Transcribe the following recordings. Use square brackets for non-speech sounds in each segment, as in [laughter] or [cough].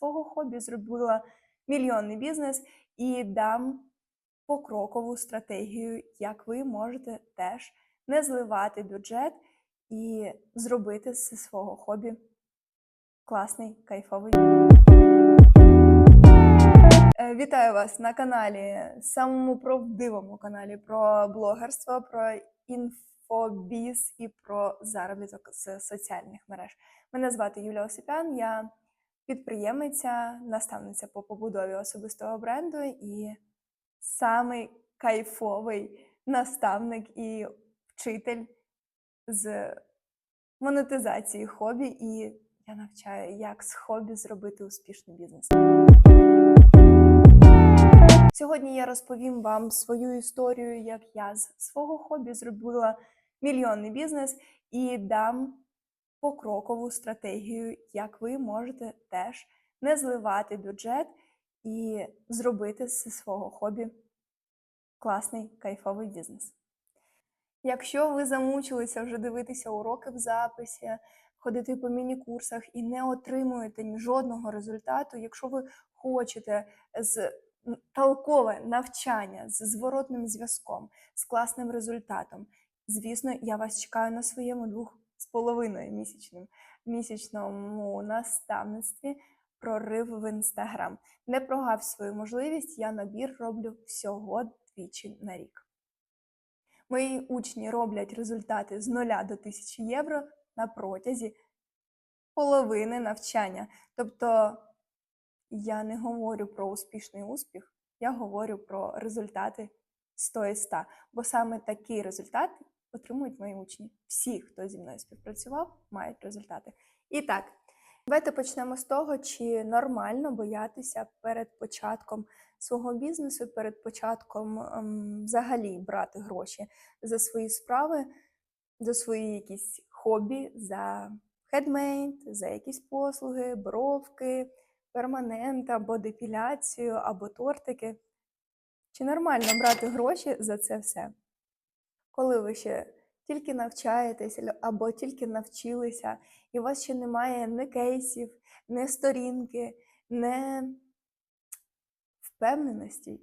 свого хобі зробила мільйонний бізнес і дам покрокову стратегію, як ви можете теж не зливати бюджет і зробити з свого хобі класний кайфовий. Е, Вітаю вас на каналі, самому правдивому каналі про блогерство, про інфобіз і про заробіток з соціальних мереж. Мене звати Юлія Осипян, я підприємиця, наставниця по побудові особистого бренду і самий кайфовий наставник і вчитель з монетизації хобі. І я навчаю, як з хобі зробити успішний бізнес. Сьогодні я розповім вам свою історію, як я з свого хобі зробила мільйонний бізнес і дам покрокову стратегію, як ви можете теж не зливати бюджет і зробити з свого хобі класний кайфовий бізнес. Якщо ви замучилися вже дивитися уроки в записі, ходити по міні-курсах і не отримуєте жодного результату, якщо ви хочете з толкове навчання з зворотним зв'язком, з класним результатом, звісно, я вас чекаю на своєму двох половиною місячним місячному наставництві прорив в інстаграм. Не прогав свою можливість, я набір роблю всього двічі на рік. Мої учні роблять результати з 0 до 1000 євро на протязі половини навчання. Тобто я не говорю про успішний успіх, я говорю про результати 100 із 100. Бо саме такий результат отримують мої учні. Всі, хто зі мною співпрацював, мають результати. І так, давайте почнемо з того, чи нормально боятися перед початком свого бізнесу, перед початком ем, взагалі брати гроші за свої справи, за свої якісь хобі, за хедмейд, за якісь послуги, бровки, перманент або депіляцію, або тортики. Чи нормально брати гроші за це все? Коли ви ще тільки навчаєтесь або тільки навчилися, і у вас ще немає ні кейсів, ні сторінки, ні впевненості,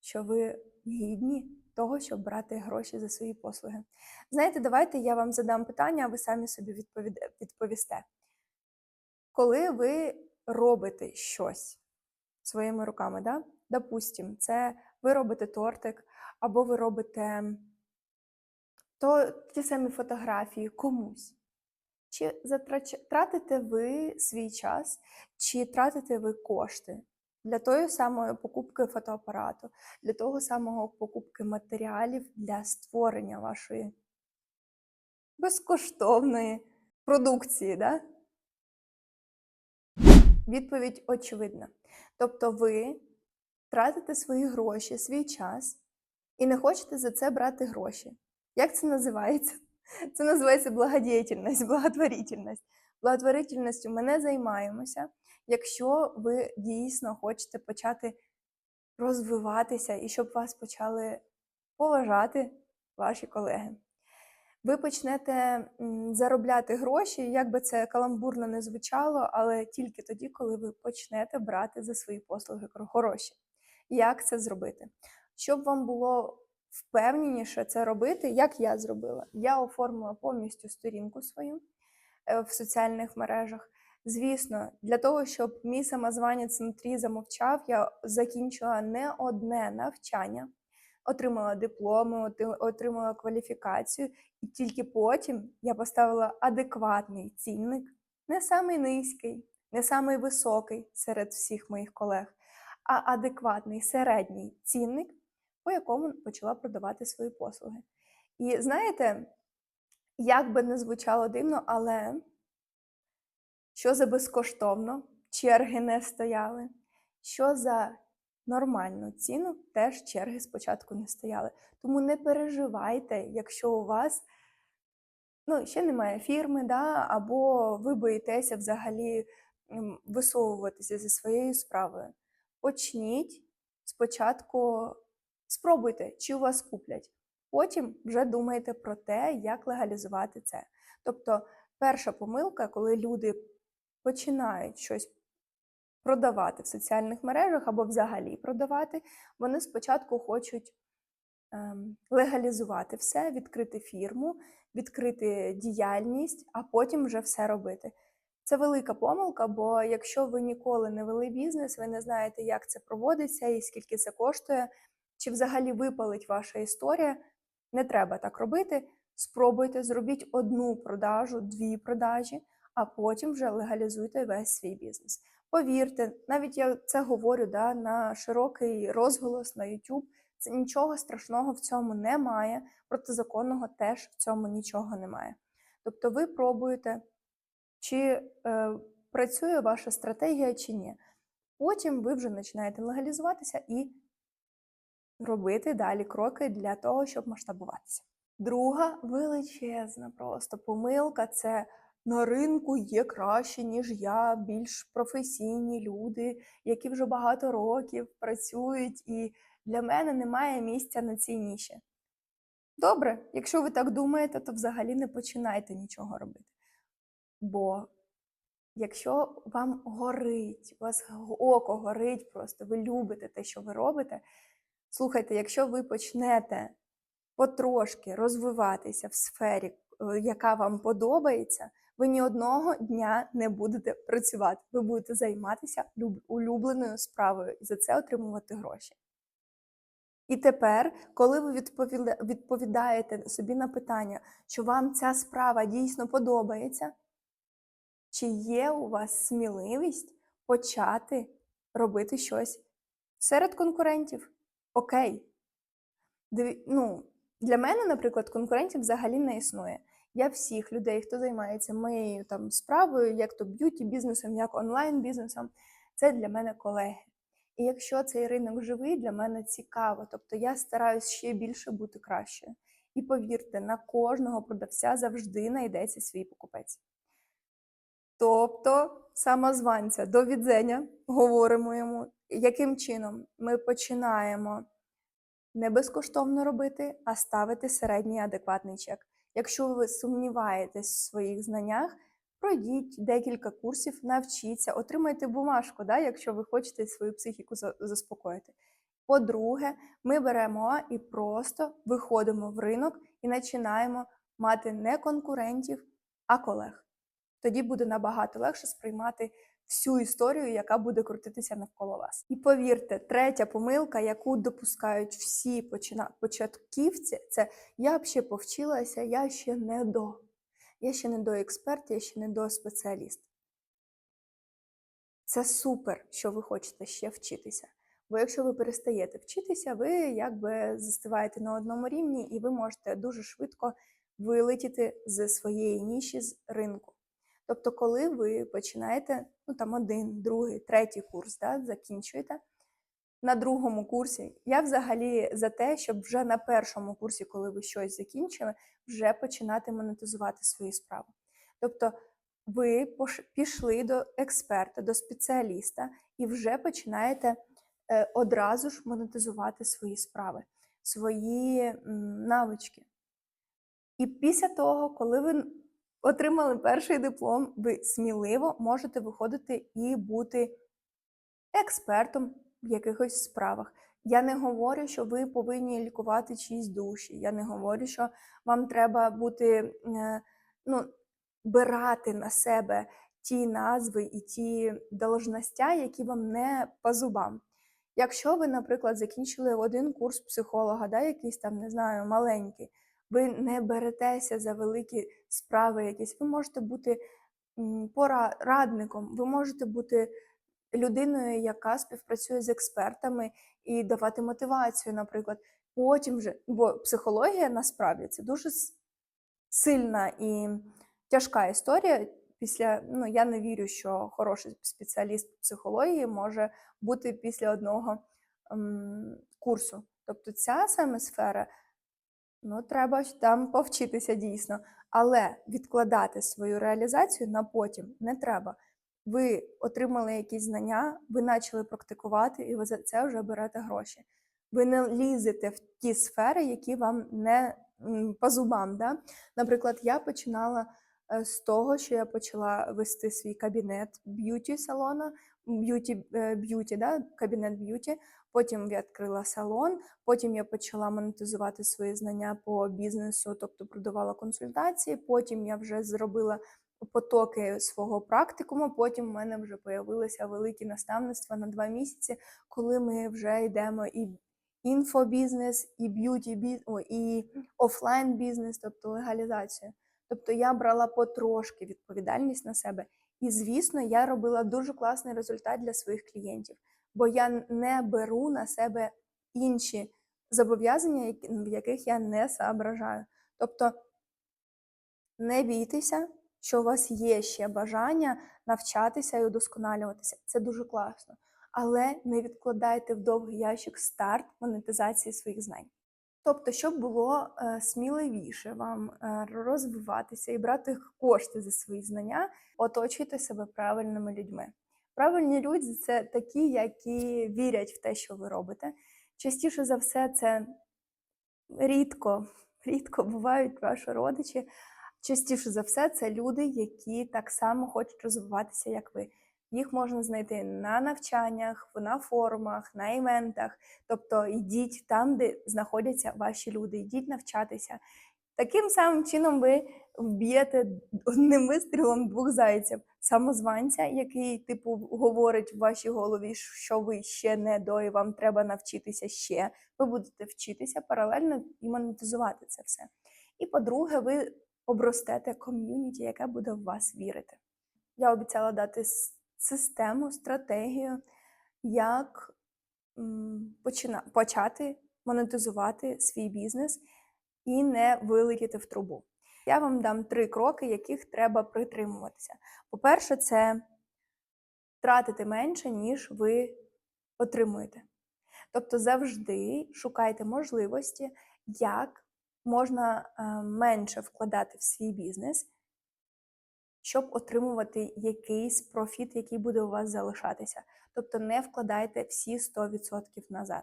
що ви гідні того, щоб брати гроші за свої послуги. Знаєте, давайте я вам задам питання, а ви самі собі відповісте. Коли ви робите щось своїми руками, да? допустим, це ви робите тортик, або ви робите то ті самі фотографії комусь. Чи тратите ви свій час, чи тратите ви кошти для тої самої покупки фотоапарату, для того самого покупки матеріалів для створення вашої безкоштовної продукції, да? Відповідь очевидна. Тобто ви тратите свої гроші, свій час і не хочете за це брати гроші. Як це називається? [laughs] Це називається благодіяльність, благотворительність. Благотворительністю ми не займаємося, якщо ви дійсно хочете почати розвиватися і щоб вас почали поважати ваші колеги. Ви почнете заробляти гроші, як би це каламбурно не звучало, але тільки тоді, коли ви почнете брати за свої послуги гро- гроші. Як це зробити? Щоб вам було впевненіше це робити, як я зробила. Я оформила повністю сторінку свою е, в соціальних мережах. Звісно, для того, щоб мій самозванець внутрі замовчав, я закінчила не одне навчання, отримала дипломи, отримала кваліфікацію, і тільки потім я поставила адекватний цінник, не самий низький, не самий високий серед всіх моїх колег, а адекватний середній цінник, по якому почала продавати свої послуги. І знаєте, як би не звучало дивно, але що за безкоштовно, черги не стояли, що за нормальну ціну, теж черги спочатку не стояли. Тому не переживайте, якщо у вас ну, ще немає фірми, да, або ви боїтеся взагалі висовуватися зі своєю справою. Почніть спочатку, спробуйте, чи у вас куплять. Потім вже думайте про те, як легалізувати це. Тобто, перша помилка, коли люди починають щось продавати в соціальних мережах або взагалі продавати, вони спочатку хочуть ем, легалізувати все, відкрити фірму, відкрити діяльність, а потім вже все робити. Це велика помилка, бо якщо ви ніколи не вели бізнес, ви не знаєте, як це проводиться і скільки це коштує, чи взагалі випалить ваша історія, не треба так робити. Спробуйте, зробіть одну продажу, дві продажі, а потім вже легалізуйте весь свій бізнес. Повірте, навіть я це говорю да, на широкий розголос на YouTube. Це нічого страшного в цьому немає, протизаконного теж в цьому нічого немає. Тобто ви пробуєте, чи е, працює ваша стратегія, чи ні. Потім ви вже починаєте легалізуватися і робити далі кроки для того, щоб масштабуватися. Друга величезна просто помилка це на ринку є краще, ніж я, більш професійні люди, які вже багато років працюють, і для мене немає місця на цій ніші. Добре, якщо ви так думаєте, то взагалі не починайте нічого робити. Бо якщо вам горить, у вас око горить, просто ви любите те, що ви робите. Слухайте, якщо ви почнете потрошки розвиватися в сфері, е, яка вам подобається, ви ні одного дня не будете працювати. Ви будете займатися улюбленою справою і за це отримувати гроші. І тепер, коли ви відповідаєте собі на питання, що вам ця справа дійсно подобається, чи є у вас сміливість почати робити щось серед конкурентів? Окей. Ну, для мене, наприклад, конкурентів взагалі не існує. Я всіх людей, хто займається моєю там справою, як то б'юті бізнесом, як онлайн бізнесом, це для мене колеги. І якщо цей ринок живий, для мене цікаво. Тобто я стараюсь ще більше бути кращою. І повірте, на кожного продавця завжди знайдеться свій покупець. Тобто, самозванця до відзення говоримо йому, яким чином ми починаємо не безкоштовно робити, а ставити середній адекватний чек. Якщо ви сумніваєтесь в своїх знаннях, пройдіть декілька курсів, навчіться, отримайте бумажку, да, якщо ви хочете свою психіку заспокоїти. По-друге, ми беремо і просто виходимо в ринок і починаємо мати не конкурентів, а колег. Тоді буде набагато легше сприймати всю історію, яка буде крутитися навколо вас. І повірте, третя помилка, яку допускають всі почина- початківці, це я б ще повчилася, я ще не до. Я ще не до експерт, я ще не до спеціаліст. Це супер, що ви хочете ще вчитися. Бо якщо ви перестаєте вчитися, ви якби застиваєте на одному рівні, і ви можете дуже швидко вилетіти з своєї ніші з ринку. Тобто, коли ви починаєте ну там один, другий, третій курс, да, закінчуєте на другому курсі, я взагалі за те, щоб вже на першому курсі, коли ви щось закінчили, вже починати монетизувати свої справи. Тобто, ви пішли до експерта, до спеціаліста і вже починаєте е, одразу ж монетизувати свої справи, свої навички. І після того, коли ви отримали перший диплом, ви сміливо можете виходити і бути експертом в якихось справах. Я не говорю, що ви повинні лікувати чиїсь душі. Я не говорю, що вам треба бути е, ну, бирати на себе ті назви і ті должностя, які вам не по зубам. Якщо ви, наприклад, закінчили один курс психолога, да, якийсь там, не знаю, маленький, ви не беретеся за великі справи якісь, ви можете бути порадником, ви можете бути людиною, яка співпрацює з експертами і давати мотивацію, наприклад. Потім вже, бо психологія насправді це дуже сильна і тяжка історія. Після ну я не вірю, що хороший спеціаліст психології може бути після одного ем, курсу. Тобто ця саме сфера, ну треба ж там повчитися дійсно, але відкладати свою реалізацію на потім не треба. Ви отримали якісь знання, ви почали практикувати, і ви за це вже берете гроші. Ви не лізете в ті сфери, які вам не по зубам. Да? Наприклад, я починала з того, що я почала вести свій кабінет б'юті салона. б'юті, е, б'юті, да, кабінет б'юті. Потім я відкрила салон, потім я почала монетизувати свої знання по бізнесу, тобто продавала консультації. Потім я вже зробила потоки свого практикуму. Потім в мене вже появилися великі наставництва на два місяці, коли ми вже йдемо і інфобізнес, і б'юті і офлайн бізнес, тобто легалізацію. Тобто я брала потрошки відповідальність на себе. І, звісно, я робила дуже класний результат для своїх клієнтів, бо я не беру на себе інші зобов'язання, в яких я не соображаю. Тобто не бійтеся, що у вас є ще бажання навчатися і удосконалюватися. Це дуже класно. Але не відкладайте в довгий ящик старт монетизації своїх знань. Тобто, щоб було е, сміливіше вам е, розвиватися і брати кошти за свої знання, оточуйте себе правильними людьми. Правильні люди це такі, які вірять в те, що ви робите. Частіше за все, це рідко, [laughs] рідко бувають ваші родичі. Частіше за все, це люди, які так само хочуть розвиватися, як ви. Їх можна знайти на навчаннях, на форумах, на івентах. Тобто йдіть там, де знаходяться ваші люди, йдіть навчатися. Таким самим чином ви вб'єте одним вистрілом двох зайців. Самозванця, який, типу, говорить в вашій голові, що ви ще не до, і вам треба навчитися ще. Ви будете вчитися паралельно і монетизувати це все. І по-друге, ви обростете ком'юніті, яке буде в вас вірити. Я обіцяла дати систему, стратегію, як почина- почати монетизувати свій бізнес і не вилетіти в трубу. Я вам дам три кроки, яких треба притримуватися. По-перше, це тратити менше, ніж ви отримуєте. Тобто завжди шукайте можливості, як можна е, менше вкладати в свій бізнес, щоб отримувати якийсь профіт, який буде у вас залишатися. Тобто не вкладайте всі 100% назад.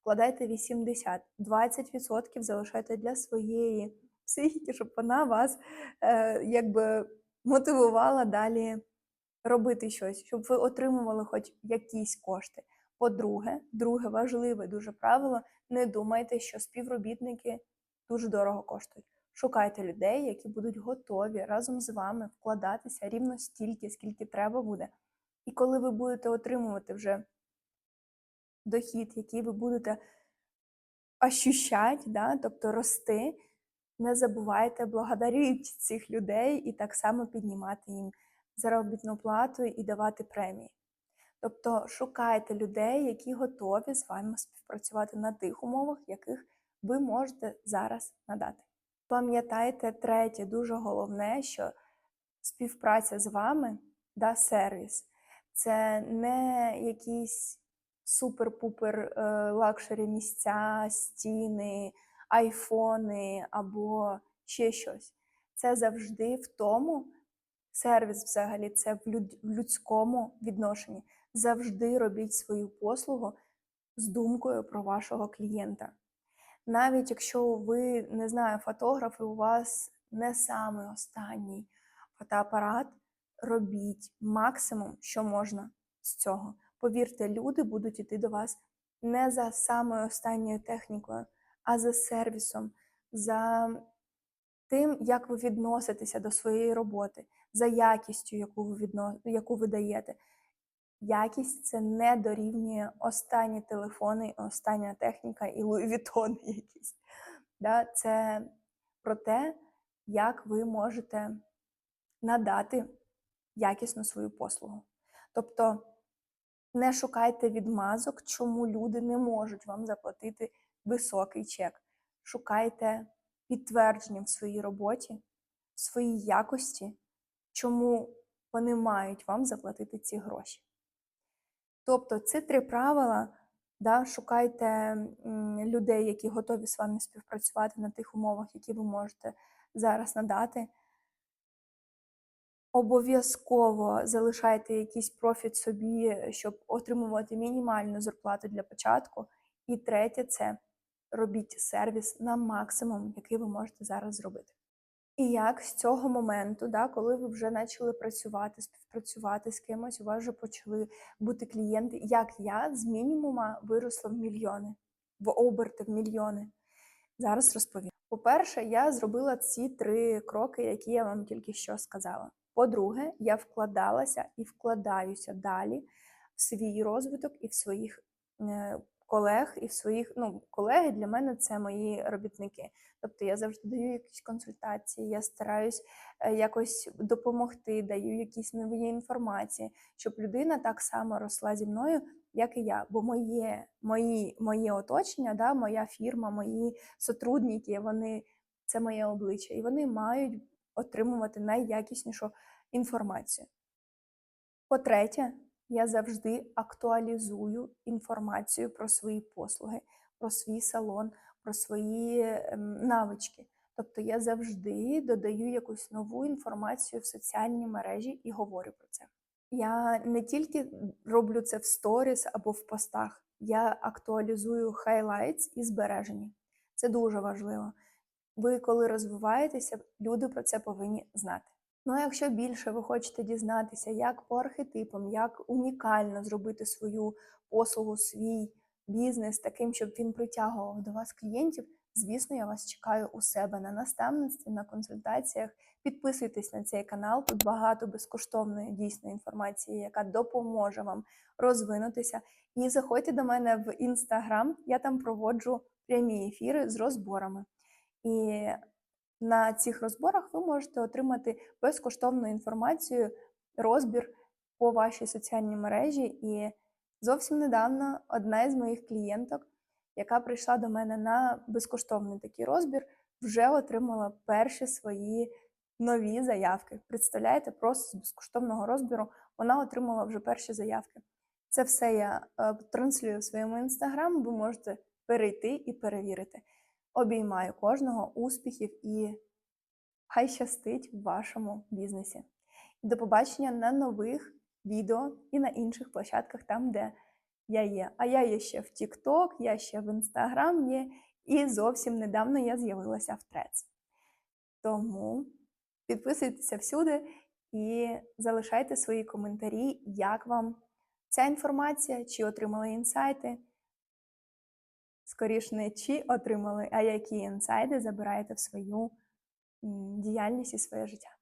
Вкладайте 80, 20% залишайте для своєї психіки, щоб вона вас е, якби мотивувала далі робити щось, щоб ви отримували хоч якісь кошти. По-друге, друге важливе дуже правило: не думайте, що співробітники дуже дорого коштують. Шукайте людей, які будуть готові разом з вами вкладатися рівно стільки, скільки треба буде. І коли ви будете отримувати вже дохід, який ви будете ощущати, да, тобто рости, не забувайте благодарити цих людей і так само піднімати їм заробітну плату і давати премії. Тобто шукайте людей, які готові з вами співпрацювати на тих умовах, яких ви можете зараз надати. Пам'ятайте третє, дуже головне, що співпраця з вами да сервіс. Це не якісь супер-пупер е, лакшері місця, стіни, айфони або ще щось. Це завжди в тому, сервіс взагалі це в людському відношенні. Завжди робіть свою послугу з думкою про вашого клієнта. Навіть якщо ви не знаю, фотограф, і у вас не самий останній фотоапарат, робіть максимум, що можна з цього. Повірте, люди будуть йти до вас не за самою останньою технікою, а за сервісом, за тим, як ви відноситеся до своєї роботи, за якістю, яку ви, відно... яку ви даєте. Якість це не дорівнює останні телефони, остання техніка і луївітони [laughs] якісь. Да? Це про те, як ви можете надати якісну свою послугу. Тобто не шукайте відмазок, чому люди не можуть вам заплатити високий чек. Шукайте підтвердження в своїй роботі, в своїй якості, чому вони мають вам заплатити ці гроші. Тобто ці три правила, да, шукайте людей, які готові з вами співпрацювати на тих умовах, які ви можете зараз надати. Обов'язково залишайте якийсь профіт собі, щоб отримувати мінімальну зарплату для початку. І третє це робіть сервіс на максимум, який ви можете зараз зробити. І як з цього моменту, да, коли ви вже почали працювати, співпрацювати з кимось, у вас вже почали бути клієнти, як я з мінімума виросла в мільйони, в оберти в мільйони. Зараз розповім. По-перше, я зробила ці три кроки, які я вам тільки що сказала. По-друге, я вкладалася і вкладаюся далі в свій розвиток і в своїх е, колег, і в своїх ну, колеги для мене це мої робітники. Тобто я завжди даю якісь консультації, я стараюсь е, якось допомогти, даю якісь нові інформації, щоб людина так само росла зі мною, як і я. Бо моє, мої, моє оточення, да, моя фірма, мої сотрудники, вони це моє обличчя, і вони мають отримувати найякіснішу інформацію. По-третє, я завжди актуалізую інформацію про свої послуги, про свій салон, про свої ем, навички. Тобто я завжди додаю якусь нову інформацію в соціальні мережі і говорю про це. Я не тільки роблю це в сторіс або в постах, я актуалізую хайлайтс і збережені. Це дуже важливо. Ви, коли розвиваєтеся, люди про це повинні знати. Ну а якщо більше ви хочете дізнатися, як по архетипам, як унікально зробити свою послугу, свій бізнес таким, щоб він притягував до вас клієнтів, звісно, я вас чекаю у себе на наставництві, на консультаціях. Підписуйтесь на цей канал, тут багато безкоштовної дійсної інформації, яка допоможе вам розвинутися. І заходьте до мене в інстаграм, я там проводжу прямі ефіри з розборами. І на цих розборах ви можете отримати безкоштовну інформацію, розбір по вашій соціальній мережі. І зовсім недавно одна із моїх клієнток, яка прийшла до мене на безкоштовний такий розбір, вже отримала перші свої нові заявки. Представляєте, просто з безкоштовного розбіру вона отримала вже перші заявки. Це все я е, транслюю в своєму інстаграм, ви можете перейти і перевірити. Обіймаю кожного успіхів і хай щастить в вашому бізнесі. І до побачення на нових відео і на інших площадках, там, де я є. А я є ще в TikTok, я ще в Instagram є, і зовсім недавно я з'явилася в Трец. Тому підписуйтеся всюди і залишайте свої коментарі, як вам ця інформація, чи отримали інсайти. Скоріше не чи отримали, а які інсайди забираєте в свою діяльність і своє життя.